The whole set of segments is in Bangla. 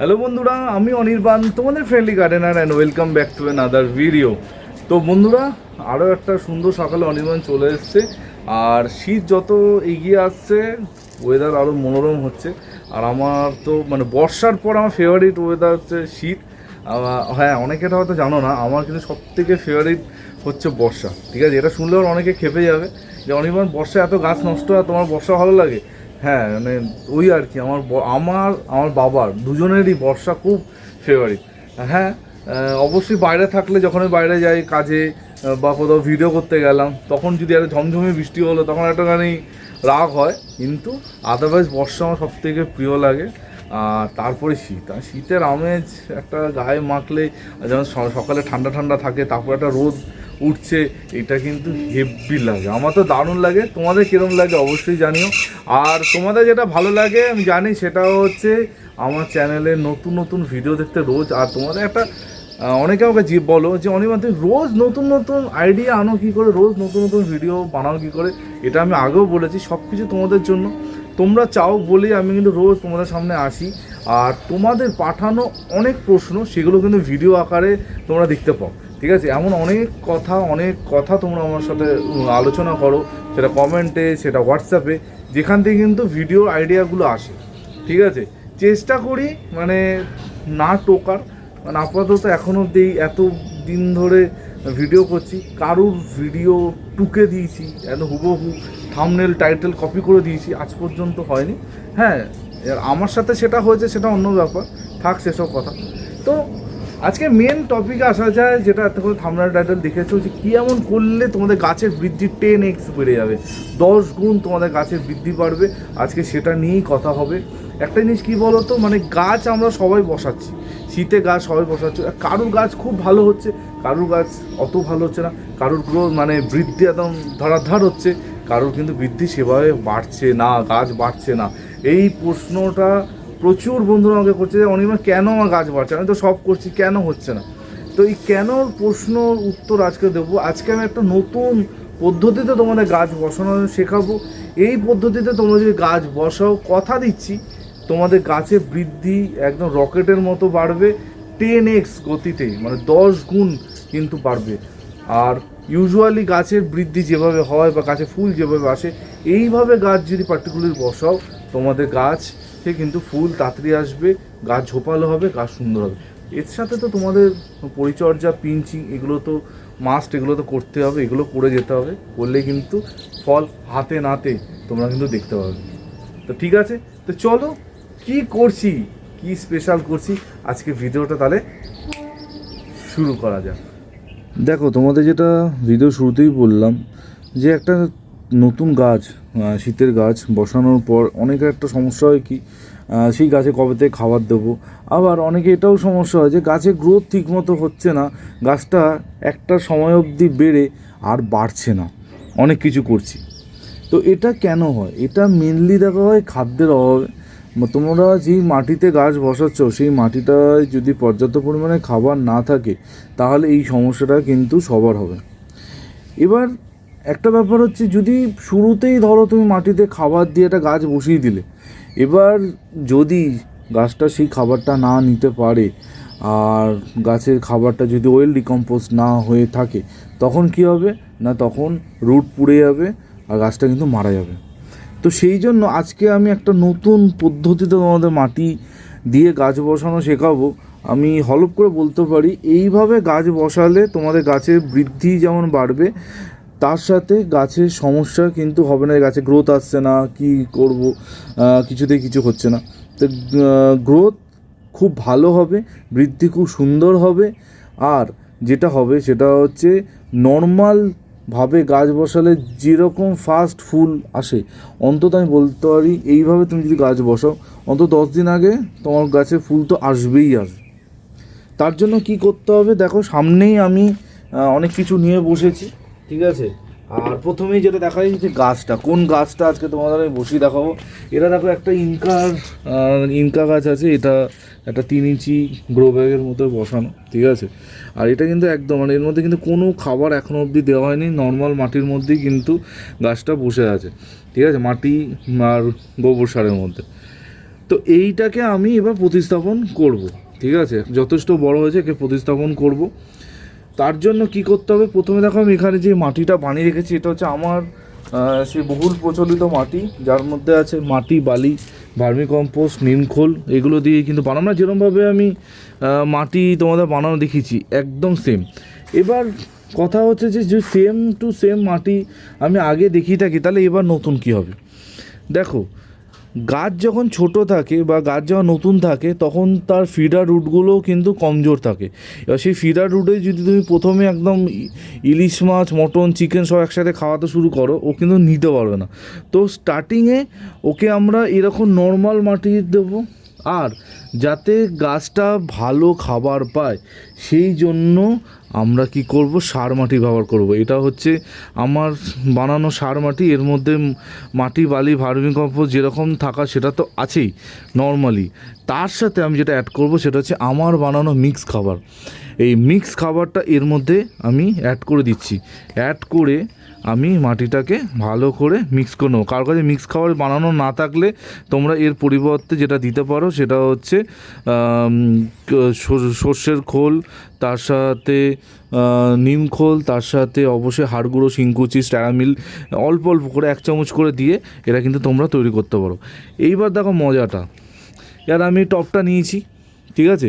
হ্যালো বন্ধুরা, আমি অনির্বাণ, তোমাদের friendly gardener and welcome back to another video তো বন্ধুরা আরও একটা সুন্দর সকালে অনির্বাণ চলে এসছে। আর শীত যত এগিয়ে আসছে ওয়েদার আরও মনোরম হচ্ছে। আর আমার তো মানে বর্ষার পর আমার ফেভারিট ওয়েদার হচ্ছে শীত। হ্যাঁ অনেকে এটা হয়তো জানো না, আমার কিন্তু সব থেকে ফেভারিট হচ্ছে বর্ষা। ঠিক আছে, এটা শুনলেও অনেকে খেপে যাবে যে, অনির্বাণ বর্ষা এত গাছ নষ্ট হয় তোমার বর্ষা ভালো লাগে? হ্যাঁ মানে ওই আর কি, আমার আমার আমার বাবার দুজনেরই বর্ষা খুব ফেভারিট হ্যাঁ অবশ্যই বাইরে থাকলে যখন বাইরে যাই কাজে বা কোথাও ভিডিও করতে গেলাম, তখন যদি একটা ঝমঝমে বৃষ্টি হলো তখন একটা একটুখানি রাগ হয়, কিন্তু আদারওয়াইজ বর্ষা আমার সব থেকে প্রিয় লাগে। আর তারপরে শীত, আর শীতের আমেজ একটা গায়ে মাখলে যেমন সকালে ঠান্ডা ঠান্ডা থাকে, তারপর একটা রোদ উঠছে, এটা কিন্তু হেভি লাগে। আমার তো দারুণ লাগে, তোমাদের কিরম লাগে অবশ্যই জানিও। আর তোমাদের যেটা ভালো লাগে, আমি জানি সেটা হচ্ছে আমার চ্যানেলে নতুন নতুন ভিডিও দেখতে রোজ। আর তোমাদের একটা অনেকে আমাকে জি, বলো যে, অনিমা, তুমি রোজ নতুন নতুন আইডিয়া আনো কী করে? রোজ নতুন নতুন ভিডিও বানাও কী করে? এটা আমি আগেও বলেছি সব কিছু তোমাদের জন্য। তোমরা চাও বলেই আমি কিন্তু রোজ তোমাদের সামনে আসি। আর তোমাদের পাঠানো অনেক প্রশ্ন, সেগুলো কিন্তু ভিডিও আকারে তোমরা দেখতে পাও। ঠিক আছে? এমন অনেক কথা অনেক কথা তোমরা আমার সাথে আলোচনা করো। সেটা কমেন্টে, সেটা হোয়াটসঅ্যাপে, যেখান থেকে কিন্তু ভিডিও আইডিয়াগুলো আসে। ঠিক আছে? চেষ্টা করি মানে না টোকার। মানে আপাতত এখনও অব্দি এত দিন ধরে ভিডিও করছি। কারুর ভিডিও টুকে দিয়েছি, এত হুবহু থামনেল টাইটেল কপি করে দিয়েছি, আজ পর্যন্ত হয়নি। হ্যাঁ আমার সাথে সেটা হয়েছে, সেটা অন্য ব্যাপার। থাক, সেসব কথা। তো আজকে মেন টপিকে আসা যায় যেটা এত করে থামনাল টাইটেল দেখেছ যে কী এমন করলে তোমাদের গাছের বৃদ্ধি টেন এক্স বেড়ে যাবে। দশ গুণ তোমাদের গাছের বৃদ্ধি বাড়বে। আজকে সেটা নিয়েই কথা হবে। একটা জিনিস কী বলো তো মানে গাছ আমরা সবাই বসাচ্ছি। শীতে গাছ সবাই বসাচ্ছি। কারুর গাছ খুব ভালো হচ্ছে, কারুর গাছ অত ভালো হচ্ছে না। কারুর গ্রো মানে বৃদ্ধি একদম ধরাধার হচ্ছে। কারোর কিন্তু বৃদ্ধি সেভাবে বাড়ছে না, গাছ বাড়ছে না। এই প্রশ্নটা প্রচুর বন্ধুরা আমাকে করছে, যে অনিমা কেন আমার গাছ বাড়ছে? আমি তো সব করছি, কেন হচ্ছে না? তো এই কেনর প্রশ্নর উত্তর আজকে দেবো। আজকে আমি একটা নতুন পদ্ধতিতে তোমাদের গাছ বসানো শেখাবো। এই পদ্ধতিতে তোমরা যদি গাছ বসাও, কথা দিচ্ছি, তোমাদের গাছের বৃদ্ধি একদম রকেটের মতো বাড়বে টেন এক্স গতিতে মানে দশ গুণ কিন্তু বাড়বে। আর ইউজুয়ালি গাছের বৃদ্ধি যেভাবে হয় বা গাছে ফুল যেভাবে আসে, এইভাবে গাছ যদি পার্টিকুলার বসাও, তোমাদের গাছ থেকে কিন্তু ফুল তাড়াতাড়ি আসবে গাছ ঝোপালো হবে গাছ সুন্দর হবে। এর সাথে তো তোমাদের পরিচর্যা, পিঞ্চিং, এগুলো তো মাস্ট এগুলো তো করতে হবে, এগুলো করে যেতে হবে। করলে কিন্তু ফল হাতে নাতে তোমরা কিন্তু দেখতে পাবে। তো ঠিক আছে, তো চলো, কি করছি? কি স্পেশাল করছি? আজকে ভিডিওটা তাহলে শুরু করা যাক। দেখো, তোমাদের যেটা ভিডিও শুরুতেই বললাম, যে একটা নতুন গাছ শীতের গাছ বসানোর পর অনেকের একটা সমস্যা হয় কি? সেই গাছে কবেতে খাবার দেবো? আবার অনেকে এটাও সমস্যা হয় যে গাছের গ্রোথ ঠিকমতো হচ্ছে না, গাছটা একটা সময় অবধি বেড়ে আর বাড়ছে না। অনেক কিছু করছি। তো এটা কেন হয়? এটা মেনলি দেখা হয় খাদ্যের অভাবে। তোমরা যেই মাটিতে গাছ বসাচ্ছ, সেই মাটিটায় যদি পর্যাপ্ত পরিমাণে খাবার না থাকে, তাহলে এই সমস্যাটা কিন্তু সবার হবে। এবার একটা ব্যাপার হচ্ছে যদি শুরুতেই ধরো তুমি মাটিতে খাবার দিয়ে একটা গাছ বসিয়ে দিলে, এবার যদি গাছটা সেই খাবারটা না নিতে পারে আর গাছের খাবারটা যদি ওয়েল ডিকম্পোজ না হয়ে থাকে, তখন কি হবে? না, তখন রুট পুড়ে যাবে আর গাছটা কিন্তু মারা যাবে। তো সেই জন্য আজকে আমি একটা নতুন পদ্ধতিতে তোমাদের মাটি দিয়ে গাছ বসানো শেখাবো। আমি হলপ করে বলতে পারি, এইভাবে গাছ বসালে তোমাদের গাছের বৃদ্ধি যেমন বাড়বে তার সাথে গাছের সমস্যা কিন্তু হবে না, গাছে গ্রোথ আসছে না, কি করব কিছুতেই কিছু হচ্ছে না। তো গ্রোথ খুব ভালো হবে, বৃদ্ধি খুব সুন্দর হবে, আর যেটা হবে সেটা হচ্ছে নর্মাল ভাবে গাছ বসালে যেরকম ফাস্ট ফুল আসে, অন্তত আমি বলতে পারি এইভাবে তুমি যদি গাছ বসাও, অন্তত দশ দিন আগে তোমার গাছে ফুল তো আসবেই আসবে। তার জন্য কি করতে হবে? দেখো সামনেই আমি অনেক কিছু নিয়ে বসেছি। ঠিক আছে? আর প্রথমেই যেটা দেখা যায় যে গাছটা, কোন গাছটা আজকে তোমাদের আমি বসিয়ে দেখাবো? এটা দেখো একটা ইনকার ইনকা গাছ আছে, এটা একটা তিন ইঞ্চি গ্রো ব্যাগের মতো বসানো, ঠিক আছে? আর এটা কিন্তু একদম মানে এর মধ্যে কিন্তু কোনো খাবার এখনও অবধি দেওয়া হয়নি নর্মাল মাটির মধ্যেই কিন্তু গাছটা বসে আছে, ঠিক আছে? মাটি আর গোবর সারের মধ্যে। তো এইটাকে আমি এবার প্রতিস্থাপন করব, ঠিক আছে? যথেষ্ট বড় হয়েছে, একে প্রতিস্থাপন করব। তার জন্য কি করতে হবে? প্রথমে দেখো আমি এখানে যে মাটিটা বানিয়ে রেখেছি, এটা হচ্ছে আমার সেই বহুল প্রচলিত মাটি, যার মধ্যে আছে মাটি, বালি, ভার্মিকম্পোস্ট, নিমখোল, এগুলো দিয়ে কিন্তু বানানো যেরকমভাবে আমি মাটি তোমাদের বানানো দেখেছি একদম সেম এবার কথা হচ্ছে যে যে সেম টু সেম মাটি আমি আগে দেখিয়ে থাকি, তাহলে এবার নতুন কি হবে? দেখো গাছ যখন ছোট থাকে বা গাছ যখন নতুন থাকে, তখন তার ফিডার রুটগুলোও কিন্তু কমজোর থাকে। এবার সেই ফিডার রুটে যদি তুমি প্রথমে একদম ইলিশ মাছ, মটন, চিকেন সব একসাথে খাওয়াতে শুরু করো, ও কিন্তু নিতে পারবে না। তো স্টার্টিংয়ে ওকে আমরা এরকম নর্মাল মাটি দেবো। আর যাতে গাছটা ভালো খাবার পায়, সেই জন্য আমরা কি করব? সার মাটি ব্যবহার করব। এটা হচ্ছে আমার বানানো সার মাটি। এর মধ্যে মাটি, বালি, ভার্মি কম্পোস্ট যেরকম থাকা সেটা তো আছেই, নর্মালি। তার সাথে আমি যেটা অ্যাড করব সেটা হচ্ছে আমার বানানো মিক্স খাবার। এই মিক্স খাবারটা এর মধ্যে আমি অ্যাড করে দিচ্ছি। অ্যাড করে আমি মাটিটাকে ভালো করে মিক্স করে নেব। কারোর কাছে মিক্স খাবার বানানো না থাকলে তোমরা এর পরিবর্তে যেটা দিতে পারো সেটা হচ্ছে সর্ষের খোল, তার সাথে নিম খোল, তার সাথে অবশ্যই হাড় গুঁড়ো শিংকুচি স্ট্যারামিল অল্প অল্প করে এক চামচ করে দিয়ে এটা কিন্তু তোমরা তৈরি করতে পারো। এইবার দেখো মজাটা। এবার আমি টপটা নিয়েছি, ঠিক আছে?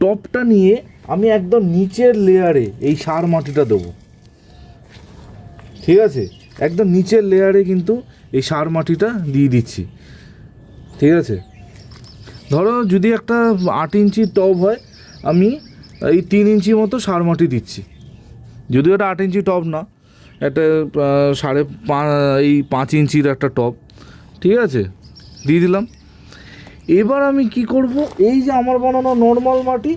টপটা নিয়ে আমি একদম নিচের লেয়ারে এই সার মাটিটা দেবো। ঠিক আছে? একদম নিচের লেয়ারে কিন্তু এই সার মাটিটা দিয়ে দিচ্ছি। ঠিক আছে? ধরো যদি একটা আট ইঞ্চির টব হয়, আমি এই তিন ইঞ্চি মতো সার মাটি দিচ্ছি। যদিও এটা আট ইঞ্চি টব না, একটা সাড়ে এই পাঁচ ইঞ্চির একটা টব, ঠিক আছে? দিয়ে দিলাম। এবার আমি কি করব? এই যে আমার বানানো নর্মাল মাটি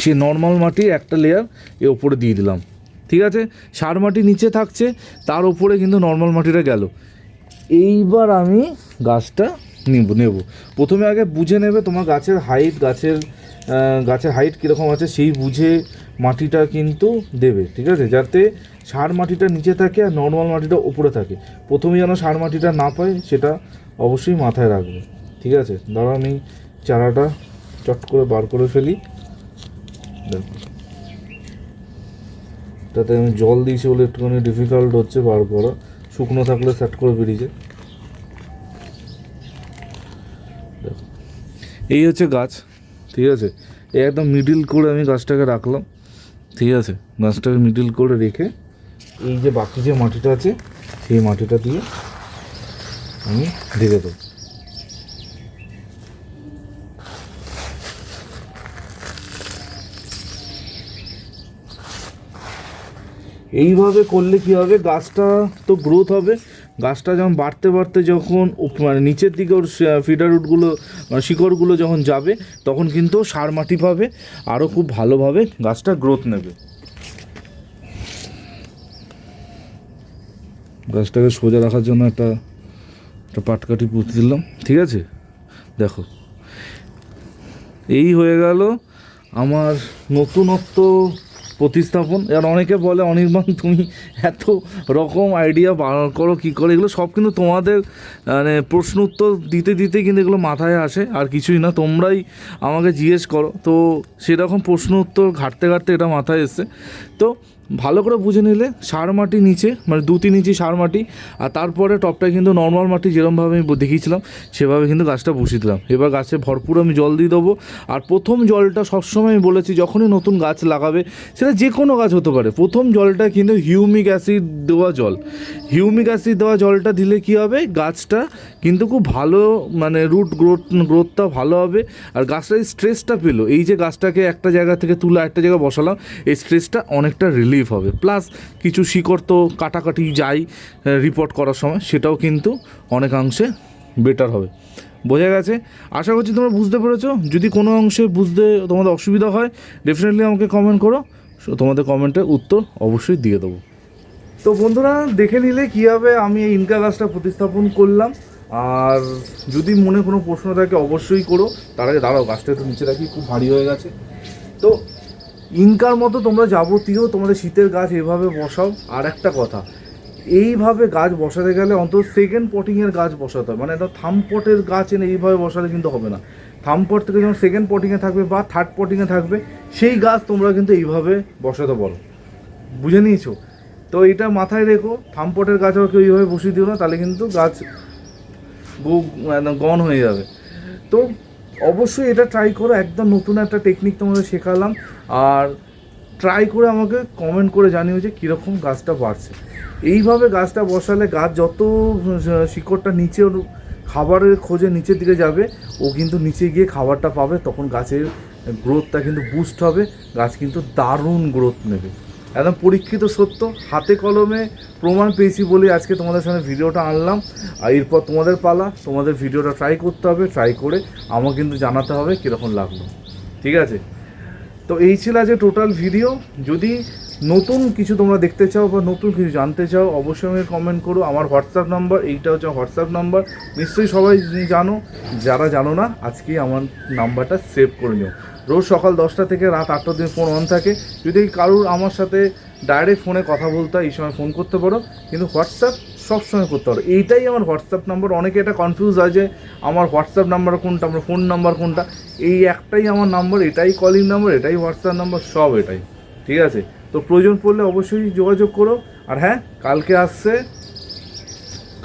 সে নর্মাল মাটি একটা লেয়ার এ ওপরে দিয়ে দিলাম। ঠিক আছে? সার মাটি নিচে থাকছে, তার উপরে কিন্তু নর্মাল মাটিটা গেল। এইবার আমি গাছটা নিব, নেব। প্রথমে আগে বুঝে নেবে তোমার গাছের হাইট গাছের গাছের হাইট কীরকম আছে, সেই বুঝে মাটিটা কিন্তু দেবে, ঠিক আছে? যাতে সার মাটিটা নিচে থাকে আর নর্মাল মাটিটা উপরে থাকে। প্রথমে যেন সার মাটিটা না পায়, সেটা অবশ্যই মাথায় রাখবে, ঠিক আছে? দাঁড়া আমি চারাটা চট করে বার করে ফেলি। দেখো। তাতে আমি জল দিয়েছি বলে একটুখানি ডিফিকাল্ট হচ্ছে বার করা। শুকনো থাকলে সেট করে বেরিয়েছে। এই হচ্ছে গাছ, ঠিক আছে? এই একদম মিডিল করে আমি গাছটাকে রাখলাম, ঠিক আছে? গাছটাকে মিডিল করে রেখে এই যে বাকি যে মাটিটা আছে, সেই মাটিটা দিয়ে আমি ঢেকে দেবো। এইভাবে করলে কি হবে? গাছটা তো গ্রোথ হবে। গাছটা যখন বাড়তে বাড়তে যখন মানে নিচের দিকে ওর ফিডার রুটগুলো মানে শিকড়গুলো যখন যাবে, তখন কিন্তু সার মাটি পাবে, আরও খুব ভালোভাবে গাছটা গ্রোথ নেবে। গাছটাকে সোজা রাখার জন্য একটা একটা পাটকাঠি পুঁতে দিলাম, ঠিক আছে? দেখো। এই হয়ে গেল আমার নতুনত্ব প্রতিস্থাপন। এবার অনেকে বলে, অনির্বাণ, তুমি এত রকম আইডিয়া বার করো, কী করে, এগুলো সব কিন্তু তোমাদের মানে প্রশ্ন উত্তর দিতে দিতে কিন্তু এগুলো মাথায় আসে, আর কিছুই না। তোমরাই আমাকে জিজ্ঞেস করো। তো সেরকম প্রশ্ন উত্তর ঘাটতে ঘাটতে এটা মাথায় এসছে। তো ভালো করে বুঝে নিলে, সার মাটি নিচে মানে দু তিন ইঞ্চি সার মাটি, আর তারপরে টপটায় কিন্তু নর্মাল মাটি যেরকমভাবে আমি দেখিয়েছিলাম, সেভাবে কিন্তু গাছটা বসিয়ে দিলাম। এবার গাছে ভরপুর আমি জল দিয়ে দেবো। আর প্রথম জলটা সবসময় আমি বলেছি, যখনই নতুন গাছ লাগাবে সেটা যে কোনো গাছ হতে পারে। প্রথম জলটা কিন্তু হিউমিক অ্যাসিড দেওয়া জল। হিউমিক অ্যাসিড দেওয়া জলটা দিলে কি হবে? গাছটা কিন্তু খুব ভালো মানে রুট গ্রোথ, গ্রোথটা ভালো হবে। আর গাছটা এই স্ট্রেসটা পেল। এই যে গাছটাকে একটা জায়গা থেকে তুলে একটা জায়গায় বসালাম, এই স্ট্রেসটা অনেকটা রিলিফ হবে। প্লাস কিছু শিকড় তো কাটাকাটি যাই রিপোর্ট করার সময়। সেটাও কিন্তু অনেকাংশে বেটার হবে। বোঝা গেছে? আশা করছি তোমরা বুঝতে পেরেছ। যদি কোনো অংশে বুঝতে তোমাদের অসুবিধা হয় ডেফিনেটলি আমাকে কমেন্ট করো। তোমাদের কমেন্টের উত্তর অবশ্যই দিয়ে দেবো। তো বন্ধুরা, দেখে নিলে কীভাবে আমি এই ইনকা গাছটা প্রতিস্থাপন করলাম। আর যদি মনে কোনো প্রশ্ন থাকে, অবশ্যই করো। তার আগে দাঁড়াও, গাছটা একটু নিচে রাখি, খুব ভারী হয়ে গেছে। তো ইনকার মতো তোমরা যাবতীয় তোমাদের শীতের গাছ এভাবে বসাও। আর একটা কথা এইভাবে গাছ বসাতে গেলে অন্তত সেকেন্ড পটিংয়ের গাছ বসাতে হবে মানে একটা থাম পটের গাছ এনে এইভাবে বসালে কিন্তু হবে না। থাম পট থেকে যখন সেকেন্ড পটিংয়ে থাকবে বা থার্ড পটিংয়ে থাকবে, সেই গাছ তোমরা কিন্তু এইভাবে বসাতে বলো বুঝে নিয়েছো? তো এটা মাথায় রেখো থাম পটের গাছ আবার কেউ এইভাবে বসিয়ে দিও না, তাহলে কিন্তু গাছ গন হয়ে যাবে। তো অবশ্যই এটা ট্রাই করো, একদম নতুন একটা টেকনিক তোমাদের শেখালাম। আর ট্রাই করে আমাকে কমেন্ট করে জানিও যে কীরকম গাছটা বাড়ছে। এইভাবে গাছটা বসালে গাছ যত শিকড়টা নিচে খাবারের খোঁজে নিচের দিকে যাবে, ও কিন্তু নিচে গিয়ে খাবারটা পাবে, তখন গাছের গ্রোথটা কিন্তু বুস্ট হবে, গাছ কিন্তু দারুণ গ্রোথ নেবে। একদম পরীক্ষিত সত্য, হাতে কলমে প্রমাণ পেয়েছি বলে আজকে তোমাদের সামনে ভিডিওটা আনলাম। আর এরপর তোমাদের পালা, তোমাদের ভিডিওটা ট্রাই করতে হবে ট্রাই করে আমাকে কিন্তু জানাতে হবে কীরকম লাগল। ঠিক আছে? তো এই ছিল আজকে টোটাল ভিডিও যদি নতুন কিছু তোমরা দেখতে চাও বা নতুন কিছু জানতে চাও, অবশ্যই আমাকে কমেন্ট করো। আমার হোয়াটসঅ্যাপ নাম্বার এইটা হচ্ছে হোয়াটসঅ্যাপ নাম্বার নিশ্চয়ই সবাই জানো, যারা জানো না আজকেই আমার নাম্বারটা সেভ করে নিও। রোজ সকাল দশটা থেকে রাত আটটার দিন ফোন অন থাকে। যদি কারুর আমার সাথে ডাইরেক্ট ফোনে কথা বলতে হয়, এই সময় ফোন করতে পারো। কিন্তু হোয়াটসঅ্যাপ সবসময় করতে পারো। এইটাই আমার হোয়াটসঅ্যাপ নাম্বার। অনেকে এটা কনফিউজ হয় যে আমার হোয়াটসঅ্যাপ নাম্বার কোনটা, আমার ফোন নাম্বার কোনটা। এই একটাই আমার নাম্বার, এটাই কলিং নাম্বার, এটাই হোয়াটসঅ্যাপ নাম্বার, সব এটাই। ঠিক আছে? তো প্রয়োজন পড়লে অবশ্যই যোগাযোগ করো। আর হ্যাঁ কালকে আসছে,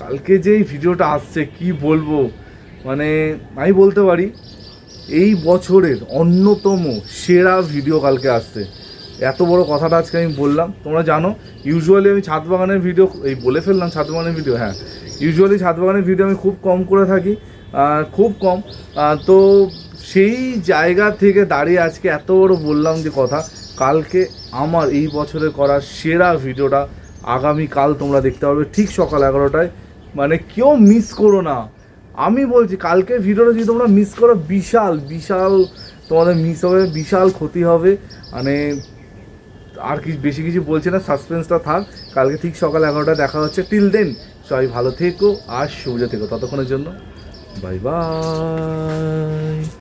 কালকে যেই ভিডিওটা আসছে, কি বলব? মানে আমি বলতে পারি, এই বছরের অন্যতম সেরা ভিডিও কালকে আসছে। এত বড় কথাটা আজকে আমি বললাম। তোমরা জানো ইউজুয়ালি আমি ছাদ বাগানের ভিডিও এই বলে ফেললাম ছাদ বাগানের ভিডিও হ্যাঁ। ইউজুয়ালি ছাদ বাগানের ভিডিও আমি খুব কম করে থাকি খুব কম। তো সেই জায়গা থেকে দাঁড়িয়ে আজকে এত বড় বললাম যে কথা, কালকে আমার এই বছরে করা সেরা ভিডিওটা আগামীকাল তোমরা দেখতে পারবে ঠিক সকাল এগারোটায়। মানে কেউ মিস করো না। আমি বলছি, কালকে ভিডিওটা যদি তোমরা মিস করো, বিশাল বিশাল তোমাদের মিস হবে, বিশাল ক্ষতি হবে। মানে আর কিছু বেশি কিছু বলছে না সাসপেন্সটা থাক। কালকে ঠিক সকাল এগারোটা দেখা হচ্ছে। টিল দেন সবাই ভালো থেকো আর সুবিধা থেকো। ততক্ষণের জন্য বাই বাই